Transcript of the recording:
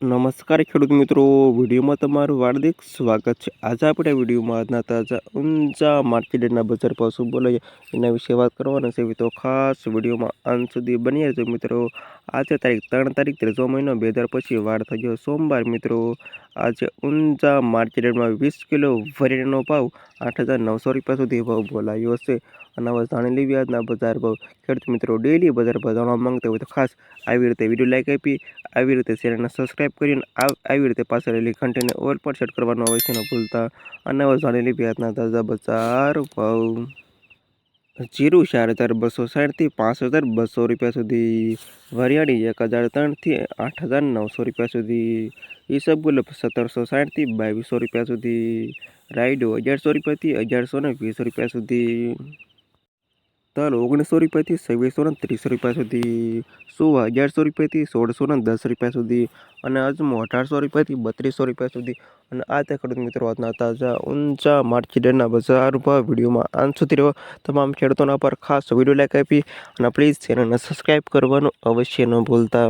નમસ્કાર ખેડૂત મિત્રો, વિડીયોમાં તમારું હાર્દિક સ્વાગત છે. આજે આપણે વિડીયોમાં આજના તાજા, ઊંચા માર્કેટના બજાર ભાવ શું બોલે એના વિશે વાત કરવાના છે. તો ખાસ વિડીયોમાં અંત સુધી બની રહેજો મિત્રો. આજે તારીખ ત્રણ તારીખ, ત્રીજો મહિનો બે હજાર પછી વાર થઈ ગયો સોમવાર મિત્રો. આજે ઊંચા માર્કેટમાં વીસ કિલો વરિયાળીનો ભાવ આઠ હજાર નવસો રૂપિયા સુધી ભાવ બોલાયો છે. અને હવે જાણી લેવી આજના બજાર ભાવ. ખેડૂત મિત્રો ડેલી બજાર ભાવ જાણવા માંગતા હોય તો ખાસ આવી રીતે વીડિયો લાઈક આપી, આવી રીતે ચેનલને સબસ્ક્રાઈબ કરીને આવી રીતે પાછળ રહેલી ઘંટીને ઓલ પર સેટ કરવાનું છે ન ભૂલતા. અને હવે પ્યાજના તાજા બજાર ભાવ. જીરું ચાર હજાર બસો સાઠથી પાંચ હજાર બસો રૂપિયા સુધી. વરિયાળી એક હજાર ત્રણથી આઠ હજાર નવસો રૂપિયા સુધી. ઈસબગુલ સત્તરસો સાઠથી બાવીસો રૂપિયા સુધી. રાયડો અગિયારસો રૂપિયાથી અગિયારસો ને વીસ રૂપિયા સુધી. તલ ઓગણીસો રૂપિયાથી છવ્વીસો ને ત્રીસ રૂપિયા સુધી સુવા અગિયારસો રૂપિયાથી સોળસો ને દસ રૂપિયા સુધી અને અજમો અઢારસો રૂપિયાથી બત્રીસો રૂપિયા સુધી. અને આ તે ખેડૂત મિત્રો આજના તાજા, ઊંચા માર્કેટના બજાર ભાવ વિડીયોમાં અંત સુધી રહ્યો તમામ ખેડૂતોના પર ખાસ વીડિયો લાઈક આપી અને પ્લીઝ ચેનલને સબસ્ક્રાઈબ કરવાનું અવશ્ય ન ભૂલતા.